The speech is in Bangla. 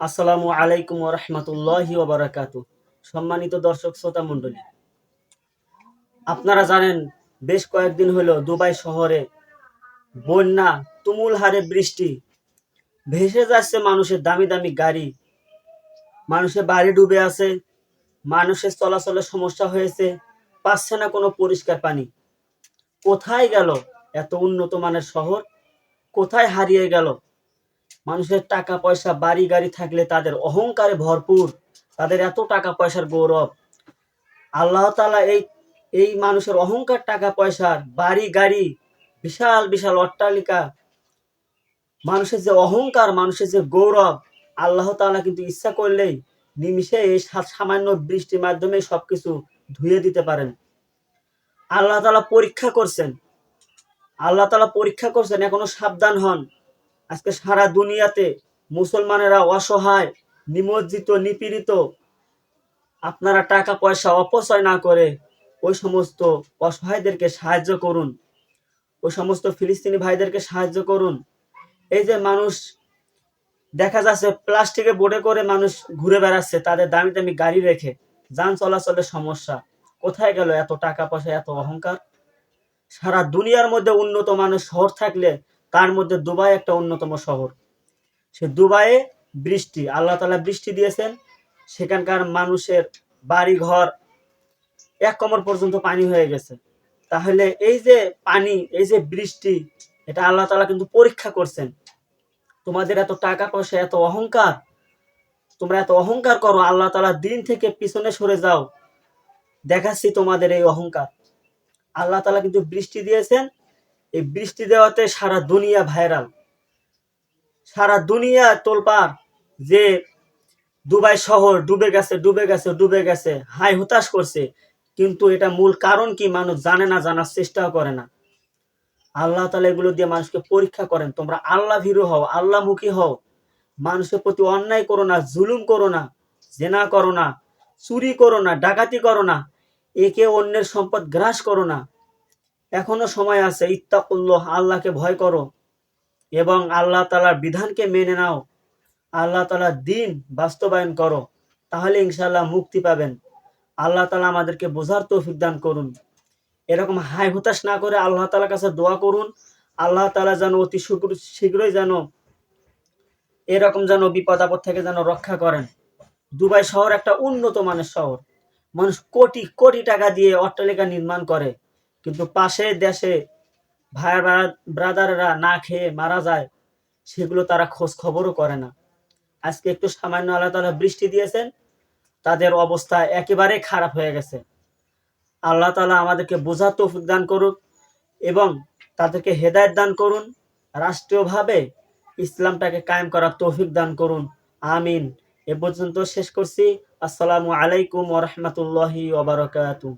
আসসালামু আলাইকুম রহমতুল্লাহি ওবরাকাত সম্মানিত দর্শক শ্রোতা মণ্ডলী, আপনারা জানেন, বেশ কয়েকদিন হলো দুবাই শহরে বন্যা, তুমুল হারে বৃষ্টি, ভেসে যাচ্ছে মানুষের দামি দামি গাড়ি, মানুষের বাড়ি ডুবে আছে, মানুষের চলাচলের সমস্যা হয়েছে, পাচ্ছে না কোনো পরিষ্কার পানি। কোথায় গেল এত উন্নত মানের শহর? কোথায় হারিয়ে গেল? মানুষের টাকা, পয়সা, বাড়ি, গাড়ি থাকলে তাদের অহংকারে ভরপুর। তাদের এত টাকা পয়সার গৌরব। আল্লাহ তালা এই এই মানুষের অহংকার, টাকা পয়সার বাড়ি, গাড়ি, বিশাল বিশাল অট্টালিকা, মানুষের যে অহংকার, মানুষের যে গৌরব, আল্লাহ তাআলা কিন্তু ইচ্ছা করলেই নিমিষে এই সামান্য বৃষ্টির মাধ্যমে সবকিছু ধুয়ে দিতে পারেন। আল্লাহ তালা পরীক্ষা করছেন। আল্লাহ তালা পরীক্ষা করছেন, এখনও সাবধান হন। আজকে সারা দুনিয়াতে মুসলমানেরা অসহায়, নিমজ্জিত, নিপীড়িত, আপনারা টাকা পয়সা অপচয় না করে ওই সমস্ত অসহায়দেরকে সাহায্য করুন। ওই সমস্ত ফিলিস্তিনি ভাইদেরকে সাহায্য করুন। এই যে মানুষ, দেখা যাচ্ছে প্লাস্টিকে বোর্ডে করে মানুষ ঘুরে বেড়াচ্ছে, তাদের দামি দামি গাড়ি রেখে। যান চলাচলের সমস্যা। কোথায় গেল এত টাকা পয়সা, এত অহংকার? সারা দুনিয়ার মধ্যে উন্নত মানের শহর থাকলে তার মধ্যে দুবাই একটা অন্যতম শহর। সে দুবাইয়ে বৃষ্টি, আল্লাহ তালা বৃষ্টি দিয়েছেন। সেখানকার মানুষের বাড়ি ঘর এক কমর পর্যন্ত পানি হয়ে গেছে। তাহলে এই যে পানি, এই যে বৃষ্টি, এটা আল্লাহ তালা কিন্তু পরীক্ষা করছেন। তোমাদের এত টাকা পয়সা, এত অহংকার, তোমরা এত অহংকার করো, আল্লাহ তালা দিন থেকে পিছনে সরে যাও। দেখাচ্ছি তোমাদের এই অহংকার। আল্লাহ তালা কিন্তু বৃষ্টি দিয়েছেন এই বৃষ্টি দেওয়াতে সারা দুনিয়া ভাইরাল। সারা দুনিয়া তোলপার যে দুবাই শহর ডুবে গেছে ডুবে গেছে ডুবে গেছে, হাই হতাশ করছে। কিন্তু এটা মূল কারণ কি মানুষ জানে না, জানার চেষ্টাও করে না। আল্লাহ তালা এগুলো দিয়ে মানুষকে পরীক্ষা করেন, তোমরা আল্লাহ ভীরু হও আল্লাহমুখী হও। মানুষের প্রতি অন্যায় করো না, জুলুম করো না, জেনা করো না, চুরি করো না, ডাকাতি করো না, একে অন্যের সম্পদ গ্রাস করো না। এখনও সময় আছে, ইত্তাকুল্লাহ, আল্লাহকে ভয় করো এবং আল্লাহ তালার বিধানকে মেনে নাও। আল্লাহ তালার দিন বাস্তবায়ন করো, তাহলে ইনশাল্লাহ মুক্তি পাবেন। আল্লাহ তালা আমাদেরকে বোঝার তৌফিক দান করুন। এরকম হাই হতাশ না করে আল্লাহ তালার কাছে দোয়া করুন। আল্লাহ তালা যেন অতি শীঘ্র- শীঘ্রই যেন এরকম যেন বিপদ আপদ থেকে যেন রক্ষা করেন। দুবাই শহর একটা উন্নত মানের শহর। মানুষ কোটি কোটি টাকা দিয়ে অট্টালিকা নির্মাণ করে। কিন্তু পাশের দেশে ভাই ব্রাদাররা না খেয়ে মারা যায়, সেগুলো তারা খোঁজ খবরও করে না। আজকে একটু সামান্য আল্লাহ তালা বৃষ্টি দিয়েছেন, তাদের অবস্থা একেবারে খারাপ হয়ে গেছে। আল্লাহ তালা আমাদেরকে বোঝার তৌফিক দান করুক এবং তাদেরকে হেদায়ত দান করুন, রাষ্ট্রীয়ভাবে ইসলামটাকে কায়েম করার তৌফিক দান করুন। আমিন। এ পর্যন্ত শেষ করছি। আসসালামু আলাইকুম ওরহমতুল্লাহি ওবরাকাতু